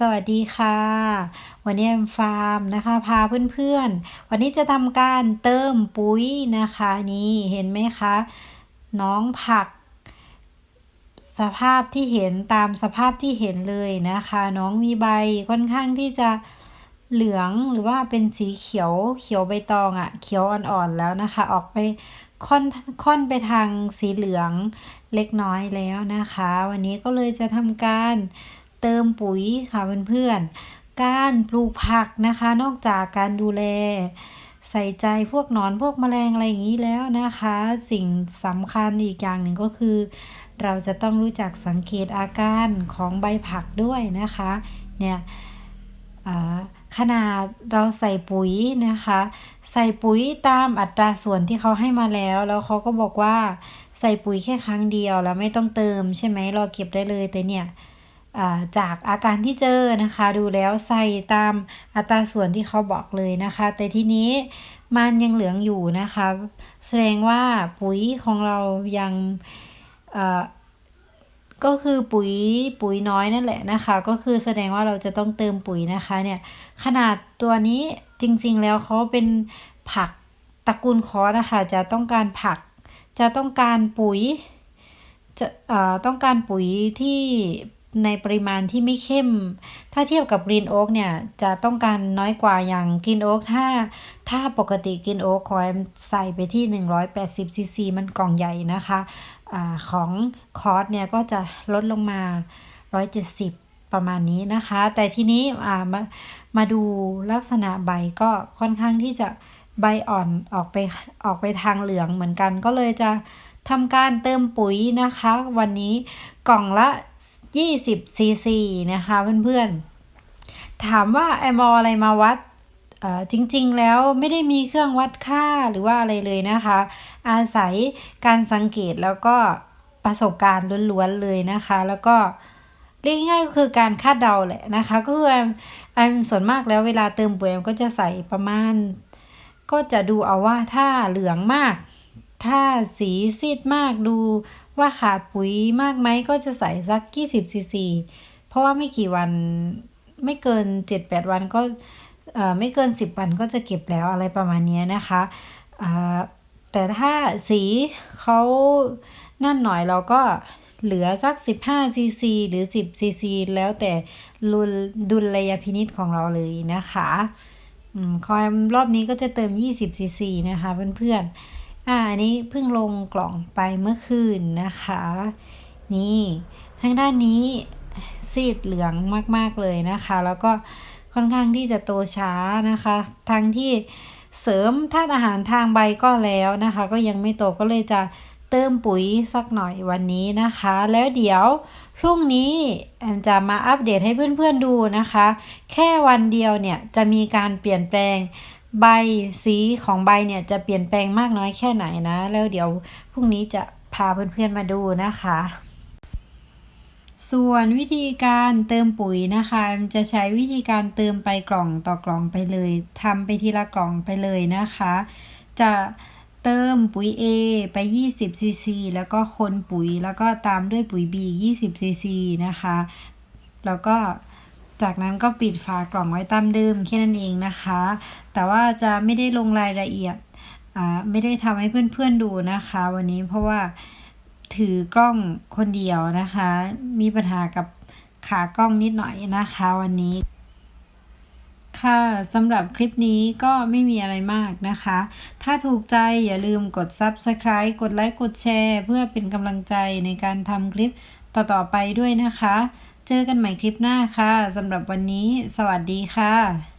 สวัสดีค่ะ วันนี้แอมฟาร์มนะคะพาเพื่อนๆ วันนี้จะทำการเติมปุ๋ยนะคะนี่เห็นไหมคะน้องผัก สภาพที่เห็นตามสภาพที่เห็นเลยนะคะ น้องมีใบค่อนข้างที่จะเหลืองหรือว่าเป็นสีเขียวเขียวใบตองอะ่ะ เขียวอ่อนๆแล้วนะคะ ออกไปค่อนค่อนไปทางสีเหลืองเล็กน้อยแล้วนะคะ วันนี้ก็เลยจะทำการ เติมปุ๋ยค่ะเพื่อนๆ การปลูกผักนะคะ นอกจากการดูแล ใส่ใจพวกหนอนพวกแมลงอะไรอย่างนี้แล้วนะคะ สิ่งสำคัญอีกอย่างหนึ่งก็คือ เราจะต้องรู้จักสังเกตอาการของใบผักด้วยนะคะ เนี่ยขนาดเราใส่ปุ๋ยนะคะ ใส่ปุ๋ยตามอัตราส่วนที่เขาให้มาแล้ว แล้วเขาก็บอกว่าใส่ปุ๋ยแค่ครั้งเดียวแล้วไม่ต้องเติมใช่ไหมเราเก็บได้เลยแต่เนี่ย จากอาการที่เจอนะคะ ดูแล้วใส่ตามอัตราส่วนที่เขาบอกเลยนะคะ แต่ทีนี้มันยังเหลืองอยู่นะคะ แสดงว่าปุ๋ยของเรายังก็คือปุ๋ยปุ๋ยน้อยนั่นแหละนะคะ ก็คือแสดงว่าเราจะต้องเติมปุ๋ยนะคะเนี่ยขนาดตัวนี้จริงๆแล้วเขาเป็นผักตระกูลคอสนะคะจะต้องการผัก จะต้องการปุ๋ยจะต้องการปุ๋ยที่ ในปริมาณที่ไม่เข้ม ถ้าเทียบกับกรีนโอ๊กเนี่ยจะต้องการน้อยกว่าอย่างกรีนโอ๊กถ้า ถ้าปกติกรีนโอ๊กคอยใส่ไปที่ 180ซีซีมันกล่องใหญ่นะคะอของคอร์สเนี่ยก็จะลดลงมา 170 ประมาณนี้นะคะ แต่ทีนี้มามาดูลักษณะใบก็ค่อนข้างที่จะใบอ่อนออกไปออกไปทางเหลืองเหมือนกันก็เลยจะทำการเติมปุ๋ยนะคะ วันนี้กล่องละ 20ซีซีนะคะเพื่อนๆ ถามว่าไอมออะไรมาวัดจริงๆแล้วไม่ได้มีเครื่องวัดค่าหรือว่าอะไรเลยนะคะ อาศัยการสังเกตแล้วก็ประสบการณ์ล้วนๆเลยนะคะ แล้วก็เรียกง่ายก็คือการคาดเดาแหละนะคะก็คืออันส่วนมากแล้วเวลาเติมปุ๋ยก็จะใส่ประมาณ ก็จะดูเอาว่าถ้าเหลืองมาก ถ้าสีซีดมากดูว่าขาดปุ๋ยมากไหมก็จะใส่สัก 20ซีซีเพราะว่าไม่กี่วันไม่เกิน 7-8 วันก็ไม่เกิน 10 วันก็จะเก็บแล้วอะไรประมาณนี้นะคะแต่ถ้าสีเขานั่นหน่อยเราก็เหลือสัก 15 ซีซี หรือ 10 ซีซี แล้วแต่รุนดุลยพินิษของเราเลยนะคะคอยรอบนี้ก็จะเติม 20 ซีซีนะคะเพื่อนๆ อ่าอันนี้เพิ่งลงกล่องไปเมื่อคืนนะคะ นี่ทางด้านนี้ซีดเหลืองมากๆเลยนะคะ แล้วก็ค่อนข้างที่จะโตช้านะคะทั้งที่เสริมธาตุอาหารทางใบก็แล้วนะคะ ก็ยังไม่โตก็เลยจะเติมปุ๋ยสักหน่อยวันนี้นะคะ แล้วเดี๋ยวพรุ่งนี้แอมจะมาอัปเดตให้เพื่อนๆดูนะคะ แค่วันเดียวเนี่ยจะมีการเปลี่ยนแปลง ใบสีของใบเนี่ยจะเปลี่ยนแปลงมากน้อยแค่ไหนนะ แล้วเดี๋ยวพรุ่งนี้จะพาเพื่อนๆมาดูนะคะ ส่วนวิธีการเติมปุ๋ยนะคะจะใช้วิธีการเติมไปกล่องต่อกล่องไปเลยทำไปทีละกล่องไปเลยนะคะ จะเติมปุ๋ย A ไป 20ซีซีแล้วก็คนปุ๋ยแล้วก็ตามด้วยปุ๋ย B 20ซีซีนะคะ แล้วก็ จากนั้นก็ปิดฝากล่องไว้ตามเดิมแค่นั้นเองนะคะ แต่ว่าจะไม่ได้ลงรายละเอียดอ่าไม่ได้ทำให้เพื่อนๆดูนะคะ วันนี้เพราะว่าถือกล้องคนเดียวนะคะ มีปัญหากับขากล้องนิดหน่อยนะคะวันนี้ ค่ะสำหรับคลิปนี้ก็ไม่มีอะไรมากนะคะ ถ้าถูกใจอย่าลืมกด Subscribe กดไลค์กดแชร์ เพื่อเป็นกำลังใจในการทำคลิปต่อๆไปด้วยนะคะ เจอกันใหม่คลิปหน้าค่ะสำหรับวันนี้ สวัสดีค่ะ